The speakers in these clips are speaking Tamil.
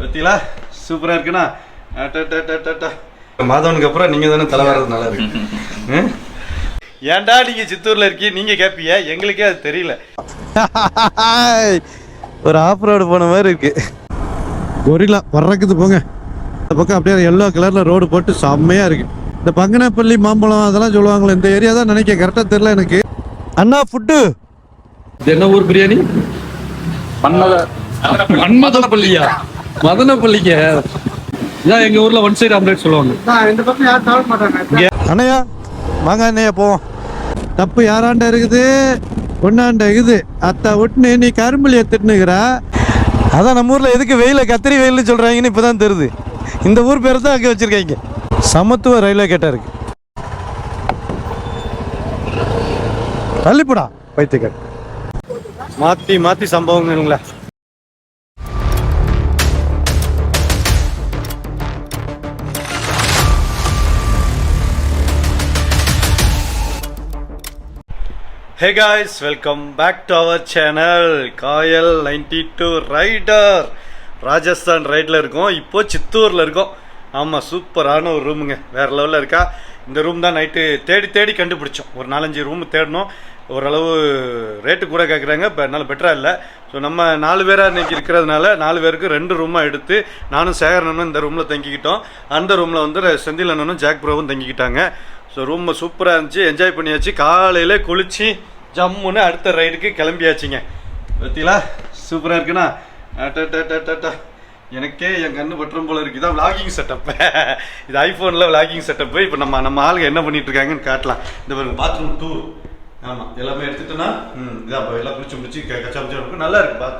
பத்திங்களா சூப்பரா இருக்குண்ணா. மாதவனுக்கு அப்புறம் நீங்க தானே தலை வர்றது நல்லா இருக்கு. ம்? ஏன்டா நீங்க சித்தூர்ல இருக்கீங்க நீங்க கேப்பீங்க? எங்களுக்கே அது தெரியல. ஒரு ஆஃப் ரோடு போன மாதிரி இருக்கு. கொரிலா வர்றக்குது போங்க. இந்த பக்கம் அப்படியே எல்லோ கலர்ல ரோடு போட்டு செம்மையா இருக்கு. இந்த பங்கனப்பள்ளி மாம்பழம் அதெல்லாம் சொல்லுவாங்களே இந்த ஏரியா தான் நினைக்க கரெக்டா தெரியல எனக்கு. அண்ணா ஃபுட்டு இது என்ன ஊர் பிரியாணி? மன்மத மன்மதனப்பள்ளியா? மதனப்பள்ளிங்க இதான் எங்க ஊர்ல ஒன் சைடு ஆம்லேட் சொல்லுவாங்க. அண்ணையா வாங்க அண்ணையா போவோம். தப்பு யாராண்ட இருக்குது? ஒன்னாண்ட இருக்குது. அத்தா விட்டுன்னு நீ கரும்புலியை திட்டுனுக்குற. அதான் நம்ம ஊர்ல எதுக்கு வெயில கத்திரி வெயில்னு சொல்றாங்கன்னு இப்பதான் தெரியுது. இந்த ஊர் பேர் தான் அங்கே வச்சிருக்காங்க. சமத்துவ ரயில்வே கேட்டா இருக்கு. தள்ளிப்படா. பைத்தியக்கார் மாத்தி மாத்தி சம்பவங்களா hey guys welcome back to our channel Kayal ninety two rider Rajasthan ரைடில் இருக்கோம். இப்போ சித்தூரில் இருக்கோம். ஆமாம் சூப்பரான ஒரு ரூமுங்க வேறு லெவலில் இருக்கா? இந்த ரூம் தான் நைட்டு தேடி தேடி கண்டுபிடிச்சோம். ஒரு நாலஞ்சு ரூம் தேடணும். ஓரளவு ரேட்டு கூட கேட்குறாங்க இப்போ என்னால் பெட்டராக இல்லை. ஸோ நம்ம நாலு பேராக இன்றைக்கி இருக்கிறதுனால நாலு பேருக்கு ரெண்டு ரூமாக எடுத்து நானும் சேகரனும் இந்த ரூமில் தங்கிக்கிட்டோம். அந்த ரூமில் வந்து செந்தில் அண்ணனும் ஜாக் ப்ரோவும் தங்கிக்கிட்டாங்க. ஸோ ரூம் சூப்பராக இருந்துச்சு. என்ஜாய் பண்ணியாச்சு. காலையில் குளிச்சு ஜம்முன்னு அடுத்த ரைடுக்கு கிளம்பியாச்சுங்க. பார்த்தீங்களா சூப்பராக இருக்குண்ணா அட்டட்டட்டட்டட்ட. எனக்கே என் கண்ணு பற்றும் போல இருக்கு. இதான் விளாகிங் செட்டப் இது ஐஃபோனில் விளாகிங் செட்டப் இப்போ நம்ம நம்ம ஆளுங்க என்ன பண்ணிட்டு இருக்காங்கன்னு காட்டலாம். இந்த பாருங்க பாத்ரூம் டூர் ஆமாம் எல்லாமே எடுத்துட்டோன்னா ம் இதான் இப்போ எல்லாம் குளிச்சு முடிச்சு க- கச்சா முச்சா இருக்கும். நல்லா இருக்கு பாத்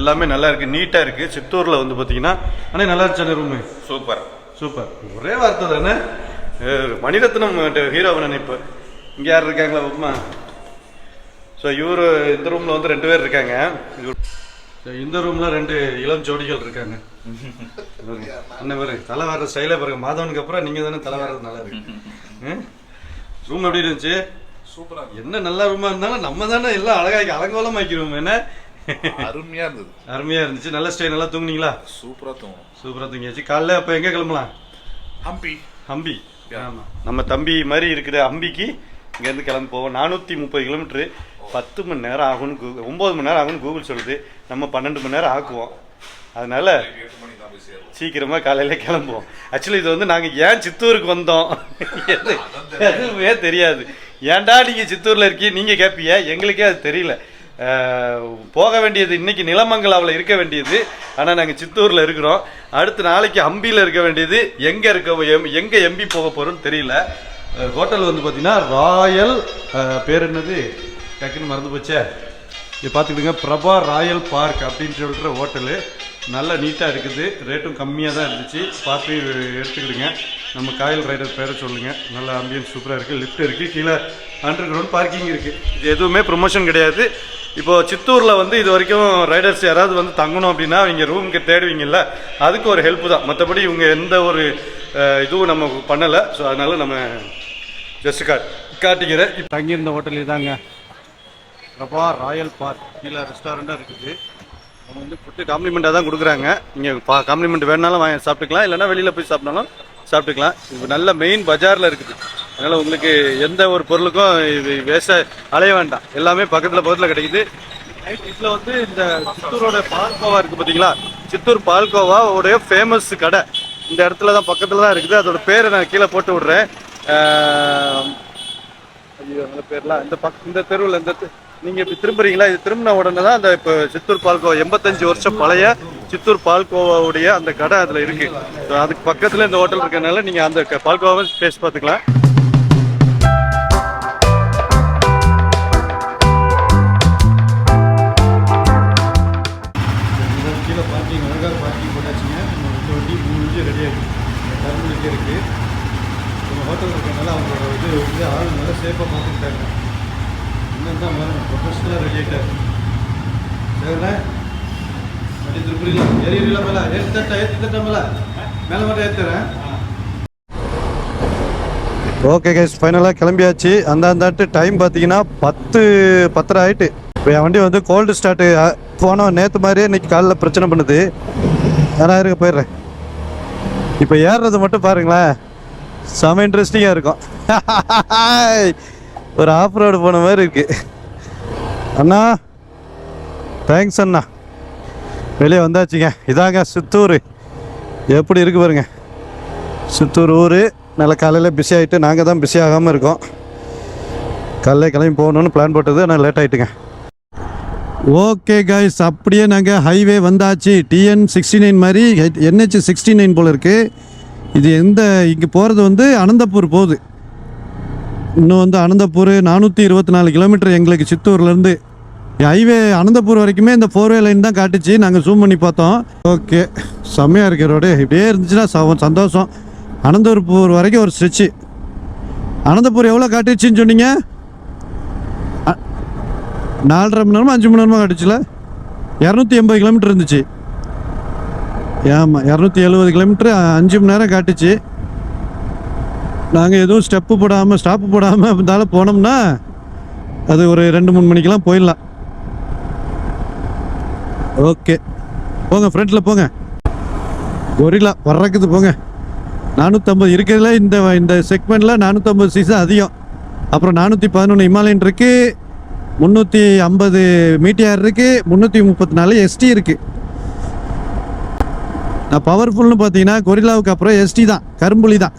எல்லாமே நல்லா இருக்கு. நீட்டாக இருக்கு. சித்தூரில் வந்து பார்த்தீங்கன்னா அண்ணே நல்லா இருந்துச்சு ரூமு சூப்பர் சூப்பர் ஒரே வார்த்தை தானே? மணிரத்னம் ஹீரோவை நினைப்பு. இங்கே யார் இருக்காங்களா உமா ஸோ இவர் இந்த ரூமில் வந்து ரெண்டு பேர் இருக்காங்க. இந்த ரூம்ல ரெண்டு இளம் ஜோடிகள் இருக்காங்க. பாருங்க. அண்ணன் பாருங்க தலை வர்ற ஸ்டைலே பாருங்க. மாதவனுக்கு அப்புறம் நீங்க தானே தலை வர்றது நல்லா இருக்கு. ரூம் எப்படி இருந்துச்சு? சூப்பரா என்ன நல்ல ரூமா இருந்தாலும் நம்ம தானே எல்லாம் அழகாக்கி அலங்கோலம் ஆக்கிடுவோம் என்ன? அருமையா இருந்தது. அருமையா இருந்துச்சு. நல்ல ஸ்டே நல்லா தூங்குனீங்களா? சூப்பரா தோணும் சூப்பரா தூங்கியாச்சு. காலைல அப்போ எங்க கிளம்பலாம்? ஹம்பி ஆமா நம்ம தம்பி மாதிரி இருக்கிற அம்பிக்கு இங்கேருந்து கிளம்பி போவோம். நானூற்றி முப்பது கிலோமீட்ரு பத்து மணி நேரம் ஆகும்னு கூகுள் ஒம்பது மணி நேரம் ஆகும்னு கூகுள் சொல்லுது. நம்ம பன்னெண்டு மணி நேரம் ஆக்குவோம். அதனால சீக்கிரமாக காலையில கிளம்புவோம். ஆக்சுவலி இது வந்து நாங்கள் ஏன் சித்தூருக்கு வந்தோம்? எது- எதுவுமே தெரியாது. ஏன்டா நீங்கள் சித்தூரில் இருக்கீங்க நீங்கள் கேட்பீங்க எங்களுக்கே அது தெரியல. போக வேண்டியது இன்றைக்கி நிலமங்கலாவில் இருக்க வேண்டியது. ஆனால் நாங்கள் சித்தூரில் இருக்கிறோம். அடுத்து நாளைக்கு அம்பியில் இருக்க வேண்டியது எங்கே இருக்க எம் எங்கே எம்பி போக போகிறோம்னு தெரியல. ஹோட்டல் வந்து பார்த்தீங்கன்னா ராயல் பேர் என்னது? டக்குன்னு மறந்து போச்சே. இது பார்த்துக்கிடுங்க. பிரபா ராயல் பார்க் அப்படின்னு சொல்கிற ஹோட்டலு. நல்லா நீட்டாக இருக்குது. ரேட்டும் கம்மியாக தான் இருந்துச்சு. பார்த்து எடுத்துக்கிடுங்க. நம்ம காயல் ரைடர் பேரை சொல்லுங்கள் நல்ல ஆம்பியன்ஸ் சூப்பராக இருக்குது லிஃப்ட் இருக்குது கீழே அண்டர் கிரவுண்ட் பார்க்கிங் இருக்குது இது எதுவுமே ப்ரொமோஷன் கிடையாது. இப்போது சித்தூரில் வந்து இது வரைக்கும் ரைடர்ஸ் யாராவது வந்து தங்கணும் அப்படின்னா அவங்க ரூமுக்கு தேடுவீங்கல்ல அதுக்கு ஒரு ஹெல்ப் தான். மற்றபடி இவங்க எந்த ஒரு இதுவும் நம்ம பண்ணலை. ஸோ அதனால் நம்ம ஜஸ்ட் காட் காட்டிக்கிறேன். இப்போ தங்கியிருந்த ஹோட்டலே தாங்க. பிரபா ராயல் பார்க் கீழே ரெஸ்டாரண்ட்டாக இருக்குது. அவங்க வந்து ஃபுட்டு காம்ப்ளிமெண்ட்டாக தான் கொடுக்குறாங்க. நீங்கள் பா காம்ப்ளிமெண்ட் வேணாலும் வாங்கி சாப்பிட்டுக்கலாம். இல்லைன்னா வெளியில் போய் சாப்பிட்டாலும் சாப்பிட்டுக்கலாம். இது நல்ல மெயின் பஜாரில் இருக்குது. அதனால் உங்களுக்கு எந்த ஒரு பொருளுக்கும் இது வேஸ்ட்டாக அலைய வேண்டாம். எல்லாமே பக்கத்தில் பக்கத்தில் கிடைக்குது. இதில் வந்து இந்த சித்தூரோட பால்கோவா இருக்குது பார்த்தீங்களா சித்தூர் பால்கோவா உடைய ஃபேமஸ் கடை. இந்த இடத்துல தான் பக்கத்தில் தான் இருக்குது. அதோட பேரை நான் கீழே போட்டு விட்றேன். ஐயோ அந்த பேர்லாம்? இந்த பக் இந்த தெருவில் இந்த நீங்க இப்ப திரும்புறீங்களா? இது திரும்பின உடனே தான் அந்த இப்போ சித்தூர் பால்கோவா எண்பத்தஞ்சு வருஷம் பழைய சித்தூர் பால்கோவாவுடைய அந்த கடை அதுல இருக்கு. So, அதுக்கு பக்கத்துல இந்த ஹோட்டல் இருக்கனால நீங்க அந்த க- பால்கோவாவை டேஸ்ட் பார்த்துக்கலாம். கீழே பார்க்கிங் அழகாக பார்க்கிங் போட்டாச்சுங்க. ரெண்டு வண்டி மூணு வண்டி ரெடி ஆகிடுச்சு டர்மினலுக்கு இருக்கு. நம்ம ஹோட்டல் இருக்கறனால அவங்களோட இது வந்து ஆள் நல்லா சேஃபாக பார்த்துக்கிட்டாங்க. தான் பாருங்க ப்ரொஃபஷனல் ரெடி சரிண்ணே வண்டி திருப்பூரிலாம் மேலே ஏற்றி தட்டா ஏற்றி தட்டா மேலே. மேலே மட்டும் ஏற்றுறேன் ஓகே கைஸ் ஃபைனலாக கிளம்பியாச்சு. அந்த அந்தாட்டு டைம் பார்த்தீங்கன்னா பத்து பத்தரை ஆயிட்டு. இப்போ என் வண்டி வந்து கோல்டு ஸ்டார்ட்டு போனோம். நேற்று மாதிரியே இன்னைக்கு காலைல பிரச்சனை பண்ணுது. ஆனால் இருக்க போயிடுறேன். இப்போ ஏறுறது மட்டும் பாருங்களேன். செம இன்ட்ரெஸ்டிங்காக இருக்கும். ஒரு ஆஃப் ரோடு போன மாதிரி இருக்குது அண்ணா. தேங்க்ஸ் அண்ணா. வெளியே வந்தாச்சுங்க. இதாங்க சித்தூர். எப்படி இருக்கு பாருங்க. சித்தூர் ஊர். நல்ல காலையில் பிஸி ஆகிட்டு நாங்கள் தான் பிஸி ஆகாமல் இருக்கோம். காலைல கிளம்பி போகணுன்னு பிளான் போட்டது ஆனால் லேட் ஆகிட்டுங்க ஓகே கைஸ் அப்படியே நாங்கள் ஹைவே வந்தாச்சு. டிஎன் சிக்ஸ்டி நைன் மாதிரி என்ஹெச் சிக்ஸ்டி நைன் போல் இருக்குது இது எந்த இங்கே போகிறது வந்து அனந்தபூர் போகுது. இன்னும் வந்து அனந்தபூர் நானூற்றி இருபத்தி நாலு கிலோமீட்டர் எங்களுக்கு சித்தூர்லேருந்து ஹைவே அனந்தபூர் வரைக்குமே இந்த ஃபோர்வே லைன் தான் காட்டுச்சு. நாங்கள் ஜூம் பண்ணி பார்த்தோம். ஓகே. செம்மையாக இருக்கு ரோடு இப்படியே இருந்துச்சுன்னா ச- சந்தோஷம். அனந்தபூர் வரைக்கும் ஒரு ஸ்ட்ரெச்சு அனந்தபூர் எவ்வளோ காட்டுச்சுன்னு சொன்னீங்க? நாலரை மணி நேரமா அஞ்சு மணி நேரமா காட்டுச்சுல? இரநூத்தி எண்பது கிலோமீட்டர் இருந்துச்சு. ஆமாம் இரநூத்தி எழுபது கிலோமீட்டர் அஞ்சு மணி நேரம் காட்டுச்சு. நாங்கள் எதுவும் ஸ்டெப்பு போடாமல் ஸ்டாப்பு போடாமல் இருந்தாலும் போனோம்னா அது ஒரு ரெண்டு மூணு மணிக்கெலாம் போயிடலாம். ஓகே போங்க ஃப்ரண்ட்டில் போங்க. கொரிலா வர்றக்குது போங்க. நானூற்றம்பது இருக்கிறதுல இந்த இந்த செக்மெண்ட்டில் நானூற்றம்பது சிசி அதிகம். அப்புறம் நானூற்றி பதினொன்று இமாலயன் இருக்குது முந்நூற்றி ஐம்பது மீட்டியார் இருக்குது முந்நூற்றி முப்பத்தி நாலு எஸ்டி இருக்குது நான் பவர்ஃபுல்னு பார்த்தீங்கன்னா கொரில்லாவுக்கு அப்புறம் எஸ்டி தான் கரும்புலி தான்.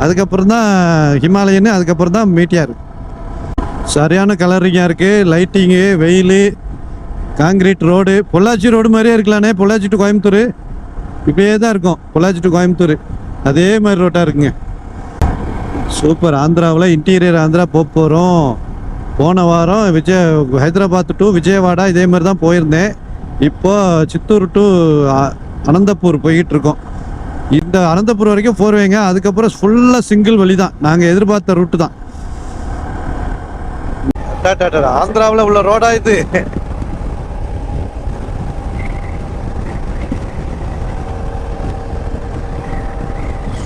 அதுக்கப்புறம் தான் ஹிமாலயன்னு அதுக்கப்புறம் தான் மீட்டியார் சரியான கலரிங்காக இருக்குது லைட்டிங்கு வெயில் காங்கிரீட் ரோடு பொள்ளாச்சி ரோடு மாதிரியே இருக்கலானே பொள்ளாச்சி டு கோயம்புத்தூர். இப்படியே தான் இருக்கும் பொள்ளாச்சி டு கோயம்புத்தூர். அதே மாதிரி ரோட்டாக இருக்குங்க. சூப்பர் ஆந்திராவில் இன்டீரியர் ஆந்திரா போக போகிறோம் போன வாரம் விஜய் ஹைதராபாத் டு விஜயவாடா இதே மாதிரி தான் போயிருந்தேன். இப்போ சித்தூர் டு அ- அனந்தபூர் போய்கிட்டு இருக்கோம். இந்த அனந்தபூர் வரைக்கும் போர்வேங்க அதுக்கப்புறம் ஃபுல்லாக சிங்கிள் வழி தான் நாங்கள் எதிர்பார்த்த ரூட்டு தான். ஆந்திராவில் உள்ள ரோடா இது?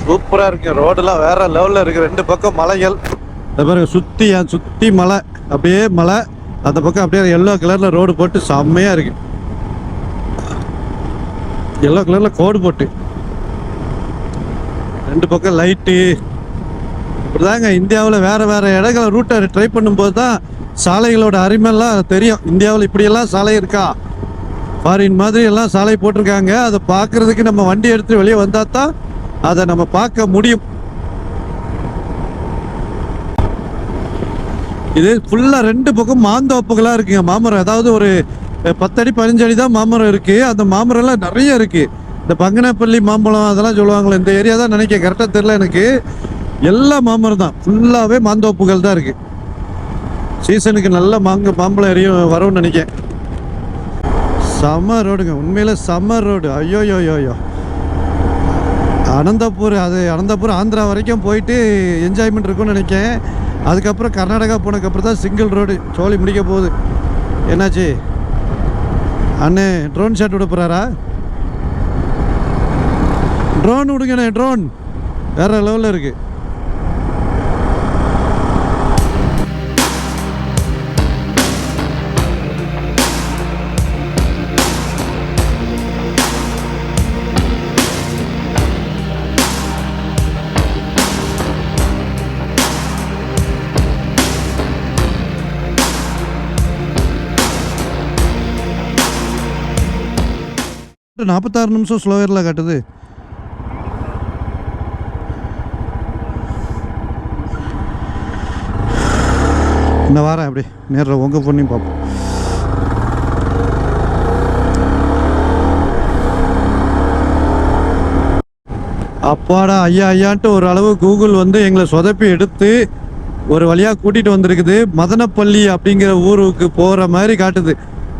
சூப்பராக இருக்கு. ரோடெல்லாம் வேற லெவலில் இருக்கு. ரெண்டு பக்கம் மலைகள். இந்த பாருங்க சுற்றி சுற்றி மலை. அப்படியே மலை. அந்த பக்கம் அப்படியே எல்லோ கலரில் ரோடு போட்டு செம்மையாக இருக்கு. எல்லோ கலரில் கோடு போட்டு. ரெண்டு பக்கம் லைட்டு இப்படிதாங்க இந்தியாவில் வேறு வேறு இடங்களை ரூட்டை ட்ரை பண்ணும்போது தான் சாலைகளோட அருமையெல்லாம் தெரியும். இந்தியாவில் இப்படியெல்லாம் சாலை இருக்கா? ஃபாரின் மாதிரி எல்லாம் சாலை போட்டிருக்காங்க. அதை பார்க்குறதுக்கு நம்ம வண்டி எடுத்து வெளியே வந்தால் தான் அதை நம்ம பார்க்க முடியும். இது ஃபுல்லாக ரெண்டு பக்கம் மாந்தோப்புகளாக இருக்குங்க. மாமரம். அதாவது ஒரு பத்தடி பதினஞ்சு அடி தான் மாமரம் இருக்குது அந்த மாமரம்லாம் நிறைய இருக்குது இந்த பங்கனப்பள்ளி மாம்பழம் அதெல்லாம் சொல்லுவாங்களே இந்த ஏரியா தான் நினைக்க கரெக்டாக தெரில எனக்கு. எல்லா மாமரம் தான். ஃபுல்லாகவே மாந்தோப்புகள் தான் இருக்குது சீசனுக்கு நல்ல மாங்க மாம்பழம் எரியும் வரும்னு நினைக்கேன் சம்மர் ரோடுங்க உண்மையில் சம்மர் ரோடு ஐயோ யோ யோ யோ அனந்தபூர் அது அனந்தபூர் ஆந்திரா வரைக்கும் போயிட்டு என்ஜாய்மெண்ட் இருக்கும்னு நினைக்கேன் அதுக்கப்புறம் கர்நாடகா போனதுக்கப்புறம் தான் சிங்கிள் ரோடு சோழி முடிக்க போகுது. என்னாச்சு? அண்ணே ட்ரோன் ஷாட் விட போகிறாரா ட்ரோன் விடுங்கண்ணே ட்ரோன் வேற லெவலில் இருக்கு. நாற்பத்தாறு நிமிஷம் ஸ்லோயரில் காட்டுது. இந்த வாரம் அப்படி. நேரில் உங்கள் பொண்ணையும் பார்ப்போம். அப்பாடா ஐயா ஐயான்ட்டு ஒரு அளவு கூகுள் வந்து எங்களை சொதப்பி எடுத்து ஒரு வழியாக கூட்டிகிட்டு வந்திருக்குது. மதனப்பள்ளி அப்படிங்கிற ஊருக்கு போகிற மாதிரி காட்டுது.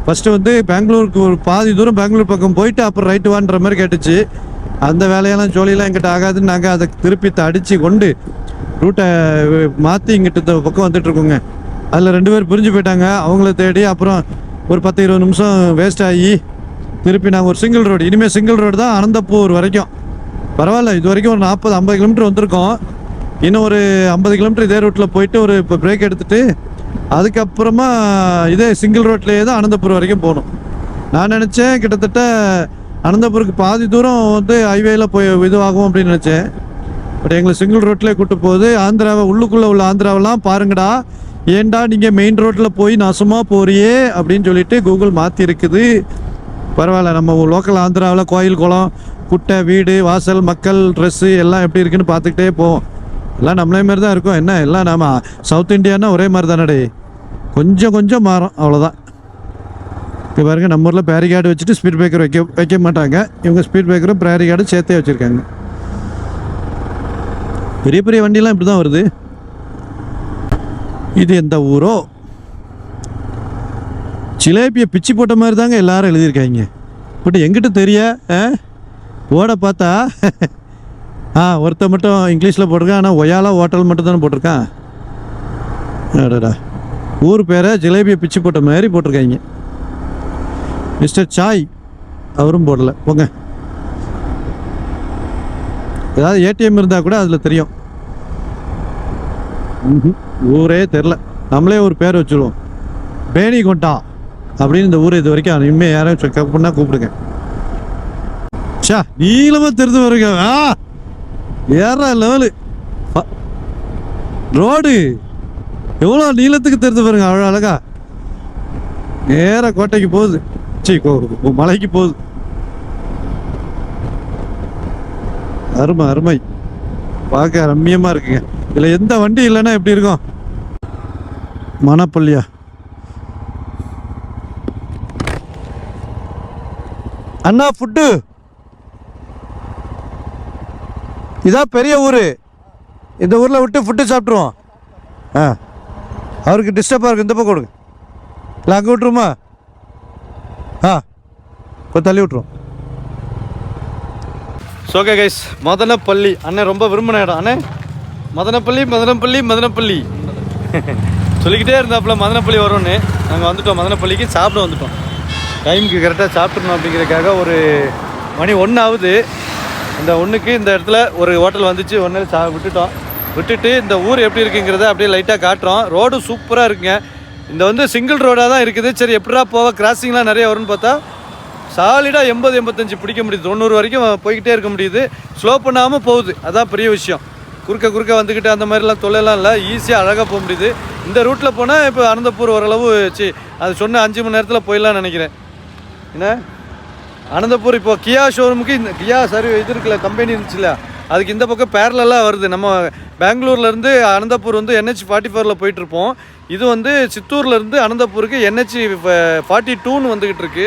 ஃபஸ்ட்டு வந்து பெங்களூருக்கு ஒரு பாதி தூரம் பெங்களூர் பக்கம் போயிட்டு அப்புறம் ரைட்டு வான்ற மாதிரி கேட்டுச்சு. அந்த வேலையெல்லாம் ஜோலியெல்லாம் எங்கிட்ட ஆகாதுன்னு நாங்கள் அதை திருப்பி அடித்து கொண்டு ரூட்டை மாற்றி இங்கிட்ட இந்த பக்கம் வந்துட்டுருக்கோங்க அதில் ரெண்டு பேர் பிரிஞ்சு போயிட்டாங்க. அவங்கள தேடி அப்புறம் ஒரு பத்து இருபது நிமிஷம் வேஸ்ட் ஆகி திருப்பி நாங்கள் ஒரு சிங்கிள் ரோடு இனிமேல் சிங்கிள் ரோடு தான் அனந்தப்பூர் வரைக்கும். பரவாயில்ல இது வரைக்கும் ஒரு நாற்பது ஐம்பது கிலோமீட்டர் வந்திருக்கோம். இன்னும் ஒரு ஐம்பது கிலோமீட்டர் இதே ரூட்டில் போயிட்டு ஒரு இப்போ பிரேக் எடுத்துட்டு அதுக்கப்புறமா இதே சிங்கிள் ரோட்லேயே தான் அனந்தபுரம் வரைக்கும் போகணும். நான் நினச்சேன் கிட்டத்தட்ட அனந்தபுருக்கு பாதி தூரம் வந்து ஹைவேயில் போய் இதுவாகும் அப்படின்னு நினச்சேன். பட் எங்களை சிங்கிள் ரோட்லேயே கூப்பிட்டு போகுது. ஆந்திராவை உள்ளுக்குள்ளே உள்ள ஆந்திராவெல்லாம் பாருங்கடா. ஏன்டா நீங்கள் மெயின் ரோட்டில் போய் நாசமாக போறியே அப்படின்னு சொல்லிட்டு கூகுள் மாற்றி இருக்குது பரவாயில்ல நம்ம லோக்கல் ஆந்திராவில் கோயில் குளம் குட்டை வீடு வாசல் மக்கள் ட்ரெஸ்ஸு எல்லாம் எப்படி இருக்குன்னு பார்த்துக்கிட்டே போவோம். எல்லாம் நம்மளே மாதிரி தான் இருக்கும். என்ன எல்லாம் நாம சவுத் இந்தியானா ஒரே மாதிரி தானடே கொஞ்சம் கொஞ்சம் மாறும். அவ்வளோதான் இப்போ பாருங்க நம்ம ஊரில் பேரிகார்டு வச்சுட்டு ஸ்பீட் பிரேக்கர் வைக்க வைக்க மாட்டாங்க. இவங்க ஸ்பீட் பிரேக்கரும் பேரிகார்டும் சேர்த்தே வச்சுருக்காங்க. பெரிய பெரிய வண்டிலாம் இப்படி தான் வருது. இது எந்த ஊரோ? ஜிலேபியை பிச்சு போட்ட மாதிரி தாங்க எல்லாரும் எழுதியிருக்காங்க. பட் எங்கிட்ட தெரிய ஆ? ஓட பார்த்தா ஆ ஒருத்தன் மட்டும் இங்கிலீஷில் போட்டிருக்கான் ஆனால் ஒயாலா ஹோட்டல் மட்டும் தானே போட்டிருக்கான். அடடா. ஊர் பேரை ஜிலேபியை பிச்சு போட்ட மாதிரி போட்டிருக்காங்க. மிஸ்டர் சாய் அவரும் போடல. போங்க. ஏதாவது ஏடிஎம் இருந்தால் கூட அதில் தெரியும். ம் ஊரே தெரில நம்மளே ஒரு பேர் வச்சுருவோம். பேணி கொண்டா அப்படின்னு இந்த ஊரை இது வரைக்கும் இனிமேல் யாரும் பண்ணா கூப்பிடுங்க. ஷா நீளமாக தெரிந்து வருங்க ஆ ஏற லெவலு ரோடு எவ்வளோ நீளத்துக்கு தெரிந்து பாருங்க அவ்வளோ அழகா. நேர கோட்டைக்கு போகுது. சீ கோ மலைக்கு போகுது. அருமை அருமை. பார்க்க ரம்மியமாக இருக்குங்க. இதில் எந்த வண்டி இல்லைன்னா எப்படி இருக்கும்? மணப்பள்ளியா? அண்ணா ஃபுட்டு இதான் பெரிய ஊர். இந்த ஊரில் விட்டு ஃபுட்டு சாப்பிட்ருவோம் ஆ. அவருக்கு டிஸ்டர்பாக இருக்குது இந்த பக்கம் கொடுங்க. இல்லை அங்கே விட்ருமா ஆ. கொஞ்சம் தள்ளி விட்ருவோம் ஓகே கைஸ் மதனப்பள்ளி அண்ணன் ரொம்ப விரும்பின இடம். அண்ணே மதனப்பள்ளி மதனப்பள்ளி மதனப்பள்ளி. சொல்லிக்கிட்டே இருந்தாப்புல மதனப்பள்ளி வரும்னு. நாங்கள் வந்துட்டோம் மதனப்பள்ளிக்கு சாப்பிட வந்துட்டோம். டைமுக்கு கரெக்டாக சாப்பிட்ணும் அப்படிங்கிறதுக்காக ஒரு மணி ஒன்று ஆகுது. இந்த ஒன்றுக்கு இந்த இடத்துல ஒரு ஹோட்டல் வந்துச்சு. ஒன்று சா விட்டுட்டோம். விட்டுட்டு இந்த ஊர் எப்படி இருக்குங்கிறத அப்படியே லைட்டாக காட்டுறோம். ரோடு சூப்பராக இருக்குங்க. இந்த வந்து சிங்கிள் ரோடாக தான் இருக்குது. சரி எப்படா போக? கிராசிங்லாம் நிறைய வரும்னு பார்த்தா சாலிடாக எண்பது எண்பத்தஞ்சு பிடிக்க முடியுது. தொண்ணூறு வரைக்கும் போய்கிட்டே இருக்க முடியுது. ஸ்லோ பண்ணாமல் போகுது. அதான் பெரிய விஷயம். குறுக்க குறுக்க வந்துக்கிட்டு அந்த மாதிரிலாம் தொல்லைலாம் இல்லை. ஈஸியாக அழகாக போக முடியுது. இந்த ரூட்டில் போனால் இப்போ அனந்தபூர் ஓரளவு சி அது சொன்ன அஞ்சு மணி நேரத்தில் போயிடலாம்னு நினைக்கிறேன். என்ன? அனந்தபூர் இப்போ கியா ஷோரூமுக்கு இந்த கியா சரி இது இருக்குல்ல கம்பெனி இருந்துச்சுல்ல அதுக்கு இந்த பக்கம் பேரலாக வருது. நம்ம பெங்களூர்லேருந்து அனந்தபூர் வந்து என்ஹெச் ஃபார்ட்டி ஃபோரில் போயிட்டுருப்போம் இது வந்து சித்தூர்லேருந்து அனந்தபூருக்கு என்ஹெச் ஃபார்ட்டி டூன்னு வந்துக்கிட்டு இருக்கு.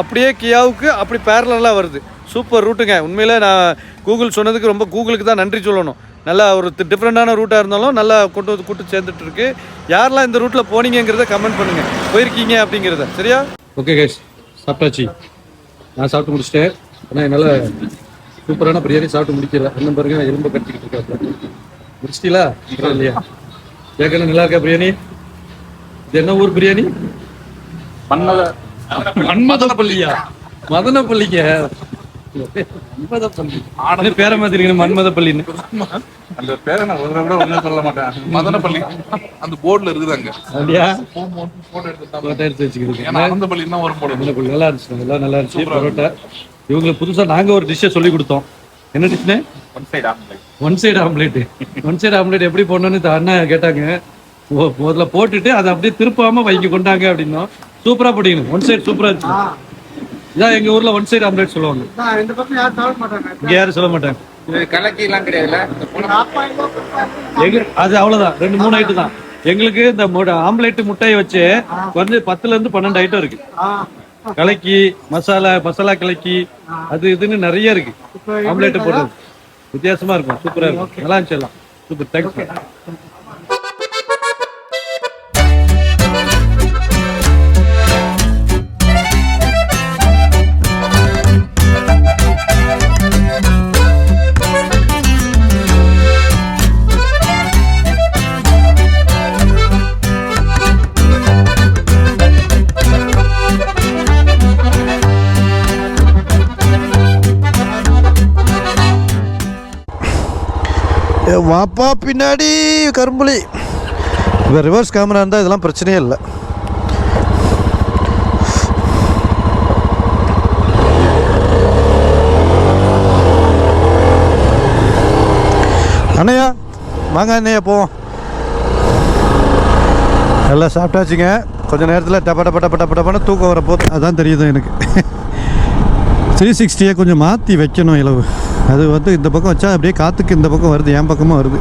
அப்படியே கியாவுக்கு அப்படி பேரலாக வருது. சூப்பர் ரூட்டுங்க உண்மையில் நான் கூகுள் சொன்னதுக்கு ரொம்ப கூகுளுக்கு தான் நன்றி சொல்லணும். நல்லா ஒரு டிஃப்ரெண்ட்டான ரூட்டாக இருந்தாலும் நல்லா கொண்டு வந்து கூட்டு சேர்ந்துட்டு இருக்கு யாரெல்லாம் இந்த ரூட்டில் போனீங்கங்கிறத கமெண்ட் பண்ணுங்கள் போயிருக்கீங்க அப்படிங்கிறத. சரியா? ஓகே கைஸ் சாப்பிட்டாச்சு. நான் சாப்பிட்டு முடிச்சிட்டேன். ஆனால் என்னால் சூப்பரான பிரியாணி சாப்பிட்டு முடிக்கல. அண்ணன் பாருங்க எலும்பு கட்டிக்கிட்டு இருக்காப்ல முடிச்சிட்டீங்களா? இல்லை இல்லையா? கேட்கணும் நல்லா இருக்கா பிரியாணி? இது என்ன ஊர் பிரியாணி? மன்னத மன்மதப்பள்ளியா மதனப்பள்ளிங்க பேர மாதிரி இருக்கு மன்மதப்பள்ளின்னு. அந்த பேரை நான் ஒரு தடவை ஒன்றும் சொல்ல மாட்டேன். மதனப்பள்ளி. அந்த போர்டில் இருக்குது அங்க அப்படியா? போட்டோ எடுத்து வச்சுக்கிறது ஏன்னா அனந்தப்பள்ளி தான் வரும் போடுது மதனப்பள்ளி நல்லா இருந்துச்சு எல்லாம் நல்லா இருந்துச்சு பரோட்டா. இவங்களுக்கு புதுசா நாங்க ஒரு டிஷ்ஷை சொல்லி கொடுத்தோம். என்ன டிஷ்னு one side omelette one side omelette one side omelette எப்படி போடணும்னு அண்ணா கேட்டாங்க. முதல்ல போட்டுட்டு அதை அப்படியே திருப்பாம வைக்க கொண்டாங்க அப்படின்னோம். சூப்பரா போட்டீங்க ஒன் சைடு சூப்பரா இருந்துச்சு. இதான் எங்க ஊர்ல ஒன் சைடு ஆம்லேட் சொல்லுவாங்க. இங்க யாரும் சொல்ல மாட்டாங்க. கலக்கி எல்லாம் கிடையாதுல எங்க அது அவ்வளவுதான். ரெண்டு மூணு ஐட்டம் தான். எங்களுக்கு இந்த ஆம்லேட் முட்டையை வச்சு வந்து பத்துல இருந்து பன்னெண்டு ஐட்டம் இருக்கு. கலக்கி மசாலா மசாலா கலக்கி அது இதுன்னு நிறைய இருக்கு. ஆம்லேட் போடுறது. வித்தியாசமா இருக்கும். சூப்பரா இருக்கும். நல்லா இருந்துச்சு எல்லாம். சூப்பர் தேங்க்ஸ் வாப்பா பின்னாடி கரும்புலி. இப்போ ரிவர்ஸ் கேமரா இருந்தால் இதெல்லாம் பிரச்சனையே இல்லை. அண்ணையா வாங்க அண்ணையா போவோம். நல்லா சாப்பிட்டாச்சுங்க. கொஞ்சம் நேரத்தில் டப்ப டப்ப டப்ப டப்ப டப்பன்னு தூக்கம் வரப்போ அதான் தெரியுது எனக்கு. த்ரீ சிக்ஸ்டியை கொஞ்சம் மாற்றி வைக்கணும் இளவு. அது வந்து இந்த பக்கம் வச்சா அப்படியே காற்றுக்கு இந்த பக்கம் வருது என் பக்கமும் வருது.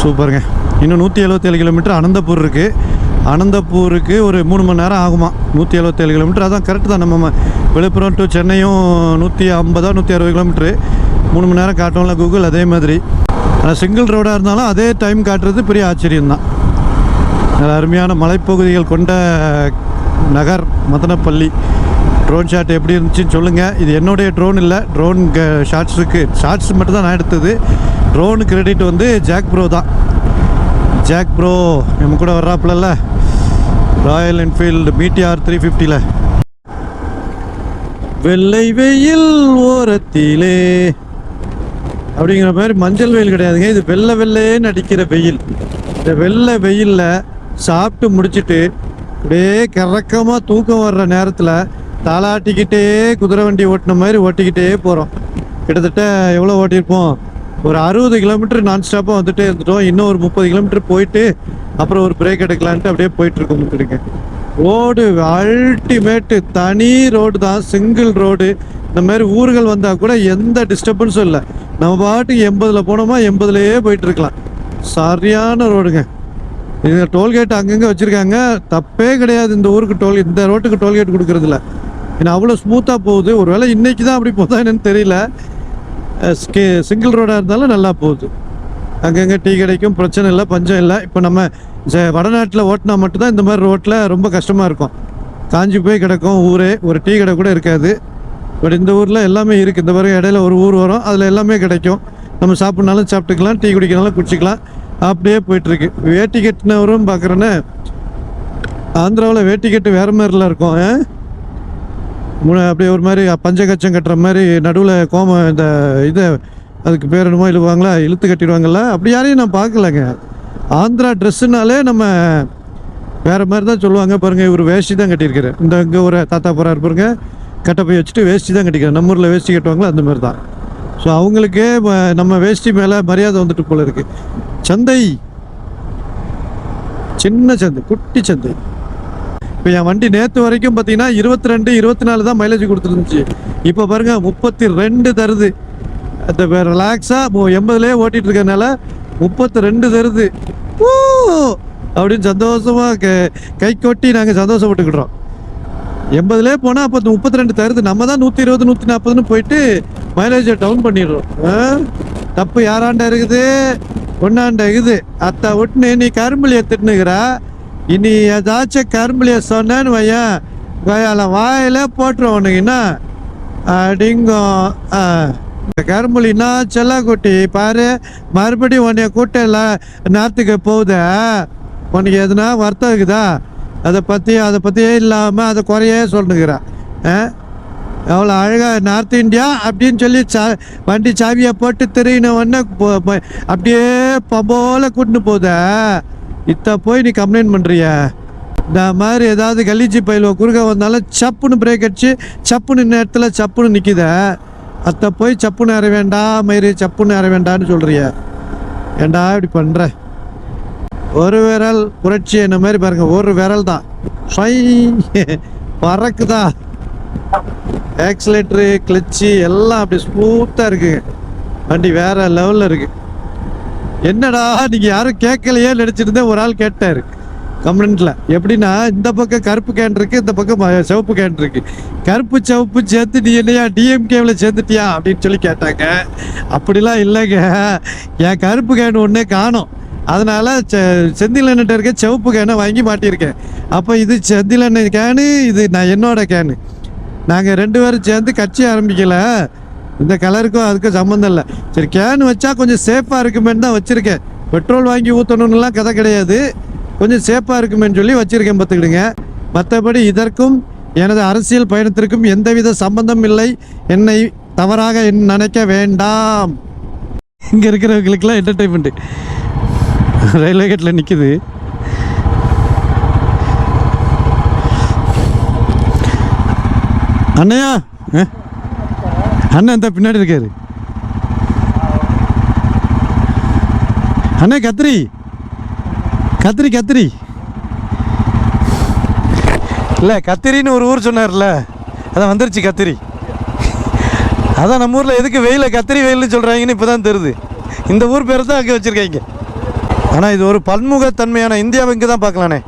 சூப்பருங்க. இன்னும் நூற்றி எழுபத்தேழு கிலோமீட்டர் அனந்தபூர் இருக்குது அனந்தபூருக்கு ஒரு மூணு மணி நேரம் ஆகுமா? நூற்றி எழுபத்தேழு கிலோமீட்டர் அதான் கரெக்டு தான். நம்ம விழுப்புரம் டு சென்னையும் நூற்றி ஐம்பதா நூற்றி அறுபது கிலோமீட்ரு மூணு மணி நேரம் காட்டும்ல கூகுள் அதே மாதிரி. ஆனால் சிங்கிள் ரோடாக இருந்தாலும் அதே டைம் காட்டுறது பெரிய ஆச்சரியம்தான். நல்ல அருமையான மலைப்பகுதிகள் கொண்ட நகர் மதனப்பள்ளி. ட்ரோன் ஷாட் எப்படி இருந்துச்சுன்னு சொல்லுங்கள் இது என்னுடைய ட்ரோன் இல்லை. ட்ரோன் ஷாட்ஸுக்கு ஷாட்ஸ் மட்டும் தான் நான் எடுத்தது. ட்ரோனு கிரெடிட் வந்து ஜாக் ப்ரோ தான். ஜாக் ப்ரோ நம்ம கூட வர்றாப்புலல்ல. ராயல் என்ஃபீல்டு மீட்டிஆர் த்ரீ ஃபிஃப்டியில் வெள்ளை வெயில் ஓரத்திலே. அப்படிங்கிற மாதிரி மஞ்சள் வெயில் கிடையாதுங்க. இது வெள்ளை வெள்ளையேன்னு அடிக்கிற வெயில். இந்த வெள்ளை வெயிலில் சாப்பிட்டு முடிச்சுட்டு அப்படியே கறக்கமாக தூக்கம் வர்ற நேரத்தில் தாளாட்டிக்கிட்டே குதிரை வண்டி ஓட்டின மாதிரி ஓட்டிக்கிட்டே போகிறோம் கிட்டத்தட்ட எவ்வளோ ஓட்டியிருப்போம்? ஒரு அறுபது கிலோமீட்டர் நான் ஸ்டாப்பாக வந்துட்டே இருந்துட்டோம். இன்னும் ஒரு முப்பது கிலோமீட்டர் போயிட்டு அப்புறம் ஒரு பிரேக் எடுக்கலான்ட்டு அப்படியே போயிட்டுருக்கோம் முக்கிடுங்க ரோடு அல்டிமேட்டு தனி ரோடு தான் சிங்கிள் ரோடு இந்த மாதிரி ஊர்கள் வந்தால் கூட எந்த டிஸ்டர்பன்ஸும் இல்லை. நம்ம பாட்டுக்கு எண்பதில் போனோமா எண்பதுலேயே போயிட்டுருக்கலாம். சரியான ரோடுங்க இது டோல்கேட் அங்கங்கே வச்சுருக்காங்க. தப்பே கிடையாது இந்த ஊருக்கு டோல் இந்த ரோட்டுக்கு டோல்கேட் கொடுக்கறதில்ல ஏன்னா அவ்வளோ ஸ்மூத்தாக போகுது. ஒரு வேளை இன்றைக்கி தான் அப்படி போதா என்னன்னு தெரியல. சிங்கிள் ரோடாக இருந்தாலும் நல்லா போகுது. அங்கங்கே டீ கிடைக்கும் பிரச்சனை இல்லை பஞ்சம் இல்லை. இப்போ நம்ம வடநாட்டில் ஓட்டினா மட்டும்தான் இந்த மாதிரி ரோட்டில் ரொம்ப கஷ்டமாக இருக்கும். காஞ்சி போய் கிடக்கும் ஊரே ஒரு டீ கடை கூட இருக்காது. பட் இந்த ஊரில் எல்லாமே இருக்குது இந்த மாதிரி இடையில ஒரு ஊர் வரும். அதில் எல்லாமே கிடைக்கும். நம்ம சாப்பிட்னாலும் சாப்பிட்டுக்கலாம் டீ குடிக்கனாலும் குடிச்சிக்கலாம். அப்படியே போயிட்டுருக்கு. வேட்டி கட்டினவரும் பார்க்குறேன்னு ஆந்திராவில் வேட்டி கட்டு வேறு மாதிரிலாம் இருக்கும் ஆ? அப்படியே ஒரு மாதிரி பஞ்சகச்சம் கட்டுற மாதிரி நடுவில் கோம இந்த இதை அதுக்கு பேர் என்னமோ இழுவாங்களா? இழுத்து கட்டிடுவாங்கள்ல அப்படி யாரையும் நான் பார்க்கலங்க. ஆந்திரா ட்ரெஸ்ஸுனாலே நம்ம வேறு மாதிரி தான் சொல்லுவாங்க பாருங்கள் இவர் வேஷ்டி தான் கட்டியிருக்காரு. இந்த இங்கே ஒரு தாத்தா போகிறார் பாருங்க. கட்டை போய் வச்சுட்டு வேஷ்டி தான் கட்டிக்கிறார். நம்ம ஊரில் வேஷ்டி கட்டுவாங்களோ அந்த மாதிரி தான். ஸோ அவங்களுக்கே ம- நம்ம வேஷ்டி மேலே மரியாதை வந்துட்டு போல இருக்கு. சந்தை. சின்ன சந்தை குட்டி சந்தை. இப்போ என் வண்டி நேற்று வரைக்கும் பார்த்தீங்கன்னா இருபத்தி ரெண்டு இருபத்தி நாலு தான் மைலேஜ் கொடுத்துருந்துச்சு. இப்போ பாருங்க முப்பத்தி ரெண்டு தருது. அந்த ரிலாக்ஸாக எண்பதுலேயே ஓட்டிட்டு இருக்கறனால முப்பத்தி ரெண்டு தருது. ஓ அப்படின்னு சந்தோஷமாக க- கை கொட்டி நாங்கள் சந்தோஷப்பட்டுக்கிட்டோம். எண்பதுலேயே போனால் அப்போ முப்பத்தி ரெண்டு தருது. நம்ம தான் நூற்றி இருபது நூற்றி நாற்பதுன்னு போயிட்டு மைலேஜை டவுன் பண்ணிடுறோம். ஆ? தப்பு யாராண்ட இருக்குது? ஒன்னாண்ட இருக்குது. அத்தை விட்டுன்னு நீ கரும்புலியை திட்டுனுக்குறா இனி ஏதாச்சும் கரும்புலியை சொன்னேன்னு வையன். வயால வாயில போட்டுருவோம் உனக்கு. என்ன? அப்படிங்கும் ஆ. இந்த கரும்புலின்னா செல்லக்குட்டி பாரு. மறுபடியும் உன்னைய கூட்டல நேரத்துக்கு போகுதே. உனக்கு எதுனா வருத்தம் இருக்குதா? அதை பற்றி அதை பற்றியே இல்லாமல் அதை குறையே சொல்லுங்கிறா ஆ? எவ்வளோ அழகாக நார்த் இந்தியா அப்படின்னு சொல்லி சா வண்டி சாவியை போட்டு திரியின போ- அப்படியே பம்போல கூட்டின்னு போத இத்த போய் நீ கம்ப்ளைண்ட் பண்ணுறிய இந்த மாதிரி ஏதாவது கலிஜி பயிலுவ குறுக்க வந்தாலும் சப்புன்னு பிரேக் அடிச்சு சப்புன்னு நேரத்தில் சப்புன்னு நிற்கித அத்தை போய் சப்புன்னு அற வேண்டாம் மயிறு சப்புன்னு அற வேண்டான்னு சொல்கிறிய ஏண்டா இப்படி பண்ணுற ஒரு விரல் புரட்சி என்ன மாதிரி பாருங்கள் ஒரு விரல் தான் ஸ்வை பறக்குதா? ஆக்சிலேட்டரு கிளச்சு எல்லாம் அப்படி ஸ்மூத்தாக இருக்குங்க வண்டி வேற லெவலில் இருக்கு. என்னடா நீங்கள் யாரும் கேட்கலையே நினச்சிருந்தேன் ஒரு ஆள் கேட்டார். கம்ப்ளைண்ட்டில் எப்படின்னா இந்த பக்கம் கருப்பு கேன் இருக்குது இந்த பக்கம் சிவப்பு கேன் இருக்குது கருப்பு சிவப்பு சேர்த்து நீ என்னையா டிஎம்கேவில் சேர்த்துட்டியா அப்படின்னு சொல்லி கேட்டாங்க. அப்படிலாம் இல்லைங்க. என் கருப்பு கேன் ஒன்றே காணும். அதனால் செ செந்திலன்கிட்ட இருக்க சிவப்பு கேனை வாங்கி மாட்டியிருக்கேன். அப்போ இது செந்திலண்ண கேனு இது நான் என்னோட கேனு நாங்கள் ரெண்டு பேரும் சேர்ந்து கட்சி ஆரம்பிக்கல. இந்த கலருக்கும் அதுக்கும் சம்மந்தம் இல்லை. சரி கேன் வச்சா கொஞ்சம் சேஃபாக இருக்குமேன்னு தான் வச்சுருக்கேன். பெட்ரோல் வாங்கி ஊற்றணுன்னுலாம் கதை கிடையாது. கொஞ்சம் சேஃபாக இருக்குமேன்னு சொல்லி வச்சுருக்கேன் பார்த்துக்கிடுங்க. மற்றபடி இதற்கும் எனது அரசியல் பயணத்திற்கும் எந்தவித சம்பந்தம் இல்லை. என்னை தவறாக என் நினைக்க வேண்டாம். இங்கே இருக்கிறவங்களுக்கெல்லாம் என்டர்டைன்மெண்ட்டு ரயில்வே கேட்டில் நிற்குது அண்ணையா அண்ணன் இந்த பின்னாடி இருக்காரு. அண்ணே கத்திரி. கத்திரி கத்திரி. இல்லை கத்திரின்னு ஒரு ஊர் சொன்னார்ல. அதான் வந்துருச்சு கத்திரி. அதான் நம்ம ஊரில் எதுக்கு வெயிலில் கத்திரி வெயில்னு சொல்கிறாங்கன்னு இப்போ தான் தெரியுது. இந்த ஊர் பேர் தான் அங்கே வச்சுருக்காங்க. ஆனால் இது ஒரு பன்முகத்தன்மையான இந்தியாவை இங்கே தான் பார்க்கலானே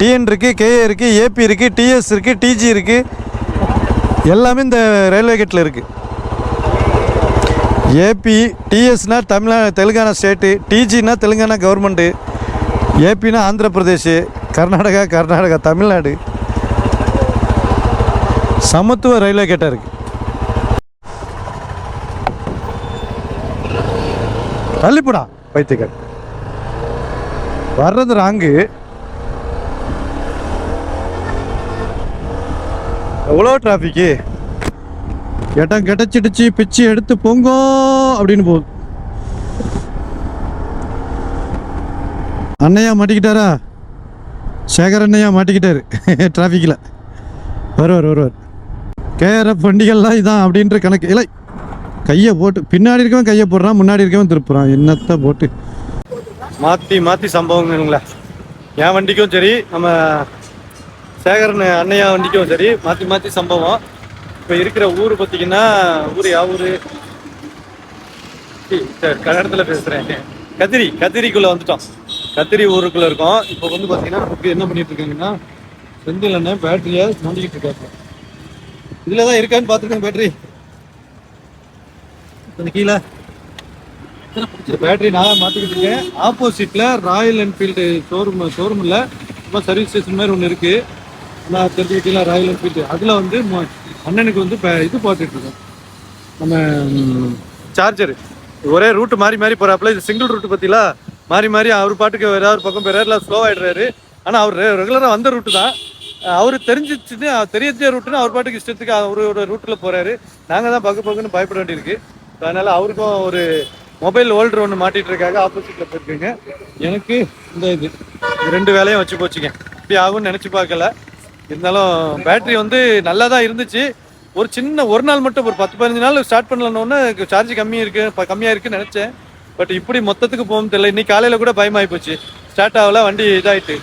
டிஎன் இருக்குது கேஏ இருக்குது ஏபி இருக்குது டிஎஸ் இருக்குது டிஜி இருக்குது எல்லாமே இந்த ரயில்வே கேட்டில் இருக்குது ஏபி டிஎஸ்னா தமிழ்நா தெலுங்கானா ஸ்டேட்டு டிஜினா தெலுங்கானா கவர்மெண்ட்டு ஏபினா ஆந்திர பிரதேஷ் கர்நாடகா கர்நாடகா தமிழ்நாடு. சமத்துவ ரயில்வே கேட்டாக இருக்குது தள்ளிப்படா. பைத்தியக்கார். வர்றது ராங்கு எவ்வளோ டிராஃபிக்கு இடம் கிடைச்சிடுச்சு பிச்சு எடுத்து பொங்கோ அப்படின்னு போகுது அண்ணையா மாட்டிக்கிட்டாரா? சேகர் அண்ணையா மாட்டிக்கிட்டாரு. டிராஃபிக்கில் வருவார் வருவார். கேஆர்எஃப் வண்டிகள்லாம் இதான் அப்படின்ற கணக்கு. இல்லை கையை போட்டு பின்னாடி இருக்கவன் கையை போடுறான் முன்னாடி இருக்கவன் திருப்புறான். என்னத்த போட்டு. மாற்றி மாற்றி சம்பவங்கள்ங்களே என் வண்டிக்கும் சரி நம்ம சேகரன் அண்ணையா வண்டிக்கும் சரி. மாற்றி மாற்றி சம்பவம். இப்போ இருக்கிற ஊர் பார்த்தீங்கன்னா ஊர் யா ஊர்? கன்னடத்தில் பேசுகிறேன் கத்திரி கத்திரிக்குள்ளே வந்துட்டோம். கத்திரி ஊருக்குள்ளே இருக்கோம். இப்போ வந்து பார்த்தீங்கன்னா நமக்கு என்ன பண்ணிட்டு இருக்காங்கன்னா செந்தில் அண்ணன் பேட்டரியை நோண்டிக்கிட்டு இருக்காங்க இதில் தான் இருக்கான்னு பார்த்துருக்கேன் பேட்டரி. கீழே. பேட்டரி நான் மாற்றிக்கிட்டு இருக்கேன். ஆப்போசிட்டில் ராயல் என்ஃபீல்டு ஷோரூம் ஷோரூமில் சும்மா சர்வீஸ் ஸ்டேஷன் மாதிரி ஒன்று இருக்குது நான் தெரிஞ்சுக்கிட்டீங்களா ராயல் என்ஃபீல்டு அதில் வந்து அண்ணனுக்கு வந்து இப்போ இது பார்த்துட்ருக்கோம் நம்ம சார்ஜரு ஒரே ரூட்டு மாறி மாறி போகிறாப்புல இது சிங்கிள் ரூட்டு பற்றிலா மாறி மாறி அவர் பாட்டுக்கு ஏதாவது ஒரு பக்கம் போயிடாரு ஸ்லோ ஆகிடுறாரு ஆனால் அவர் ரெகுலராக வந்த ரூட்டு தான். அவர் தெரிஞ்சிச்சுன்னு தெரியாத ரூட்டுன்னு அவர் பாட்டுக்கு இஷ்டத்துக்கு அவரோட ரூட்டில் போகிறாரு நாங்கள் தான் பக்கு பக்குன்னு பயப்பட வேண்டியிருக்கு. அதனால் அவருக்கும் ஒரு மொபைல் ஹோல்டர் ஒன்று மாட்டிகிட்டு இருக்காங்க. ஆப்போசிட்டில் போயிருக்கீங்க. எனக்கு இந்த இது ரெண்டு வேலையும் வச்சு போச்சுங்க. இப்படி ஆகும்னு நினச்சி பார்க்கல. இருந்தாலும் பேட்டரி வந்து நல்லா தான் இருந்துச்சு. ஒரு சின்ன ஒரு நாள் மட்டும் ஒரு பத்து பதினஞ்சு நாள் ஸ்டார்ட் பண்ணலன்னொன்னே சார்ஜ் கம்மி இருக்கு ப- கம்மியா இருக்குன்னு நினைச்சேன். பட் இப்படி மொத்தத்துக்கு போகும் தெரியல. இன்னைக்கு காலையில கூட பயமாயி போச்சு. ஸ்டார்ட் ஆகல வண்டி இதாயிட்டு.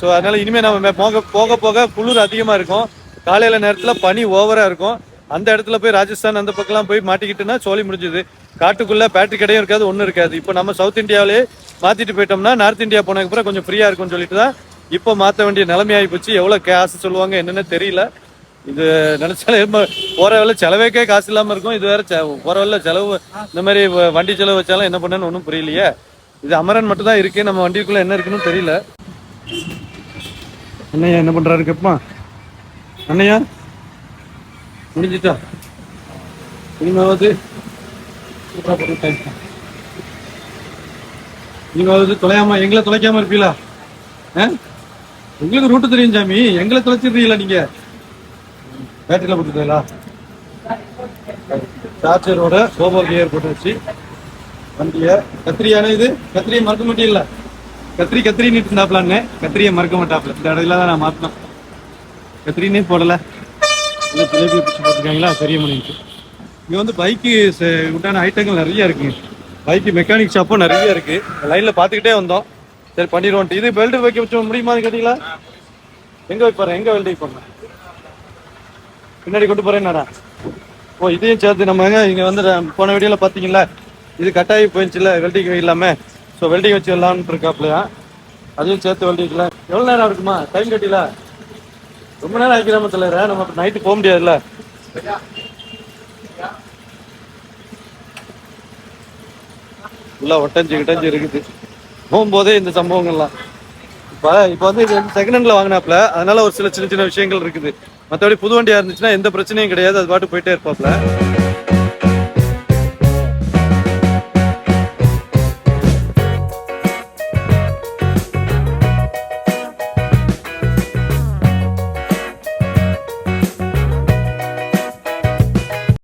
ஸோ அதனால இனிமே நம்ம போக போக போக குளிர் அதிகமா இருக்கும். காலையில நேரத்துல பனி ஓவரா இருக்கும். அந்த இடத்துல போய் ராஜஸ்தான் அந்த பக்கம்லாம் போய் மாட்டிக்கிட்டுனா சோலி முடிஞ்சுது. காட்டுக்குள்ள பேட்டரி கடையும் இருக்காது ஒன்றும் இருக்காது. இப்போ நம்ம சவுத் இந்தியாவிலே மாற்றிட்டு போயிட்டோம்னா நார்த் இந்தியா போனதுக்கு அப்புறம் கொஞ்சம் ஃப்ரீயாக இருக்கும்னு சொல்லிட்டு தான் இப்போ மாற்ற வேண்டிய நிலைமையாகி போச்சு. எவ்வளோ காசு சொல்லுவாங்க என்னென்னு தெரியல. இது நினைச்சாலே ம- போற வேலை செலவேக்கே காசு இல்லாம இருக்கும். இது வேற செ- போற வேலை செலவு இந்த மாதிரி வண்டி செலவு வச்சாலும் என்ன பண்ணனு ஒன்றும் புரியலையே. இது அமரன் மட்டும் தான் இருக்கு நம்ம வண்டிக்குள்ள என்ன இருக்குன்னு தெரியல. அண்ணையா என்ன பண்றாரு கேப்பா? அண்ணையா முடிஞ்சிட்டா? இனிமாவது இனிமாவது தொலையாம எங்களை தொலைக்காம இருப்பீங்களா? ஆ? உங்களுக்கு ரூட்டு தெரியும் சாமி. எங்களை தொலைச்சிடுறீங்களா நீங்க? பேட்டரியில போட்டுருக்கீங்களா சார்ஜரோட சோபர் கியர் போட்டு வச்சு வண்டியை கத்திரியான இது? கத்திரியை மறக்க மாட்டீங்களா கத்திரி கத்திரி நீட்டு இருந்தாப்லான்னு கத்திரியை மறக்க மாட்டாப்ல. இந்த இடத்துல தான் நான் மாத்தினோம் கத்திரினே போடலை. இல்லை ஜிலேபி பிடிச்சி போட்டிருக்காங்களா? தெரிய முடியுது இங்கே வந்து பைக்கு உண்டான ஐட்டங்கள் நிறைய இருக்குங்க பைக்கு மெக்கானிக் ஷாப்பும் நிறைய இருக்கு. லைனில் பார்த்துக்கிட்டே வந்தோம். சரி பண்ணிடுவோம் இது பெல்ட் வைக்க வச்சு முடியுமான்னு கேட்டீங்களா எங்கே வைப்பாரு எங்கே வெல்டிங் பண்ண பின்னாடி கொண்டு போறேன்னாடா ஓ இதையும் சேர்த்து நம்ம இங்க வந்து போன வீடியோல பாத்தீங்களா இது கட்டாயி போயிடுச்சுல வெல்டிங் இல்லாம. ஸோ வெல்டிங் வச்சு வரலாம்னு இருக்காப்லையா அதையும் சேர்த்து வெல்டிங்ல எவ்வளோ நேரம் இருக்குமா டைம் கட்டில? ரொம்ப நேரம் ஆகிக்கிறாம தலைவர? நம்ம நைட்டு போக முடியாதுல்ல. உள்ள ஒட்டஞ்சு கிட்டஞ்சு இருக்குது. போகும்போதே இந்த சம்பவங்கள்லாம். இப்போ இப்போ வந்து இது வந்து செகண்ட் ஹேண்டில் வாங்கினாப்ல அதனால ஒரு சில சின்ன சின்ன விஷயங்கள் இருக்குது. மற்றபடி புது வண்டியாக இருந்துச்சுன்னா எந்த பிரச்சனையும் கிடையாது. அது பாட்டு போயிட்டே இருப்பாப்ல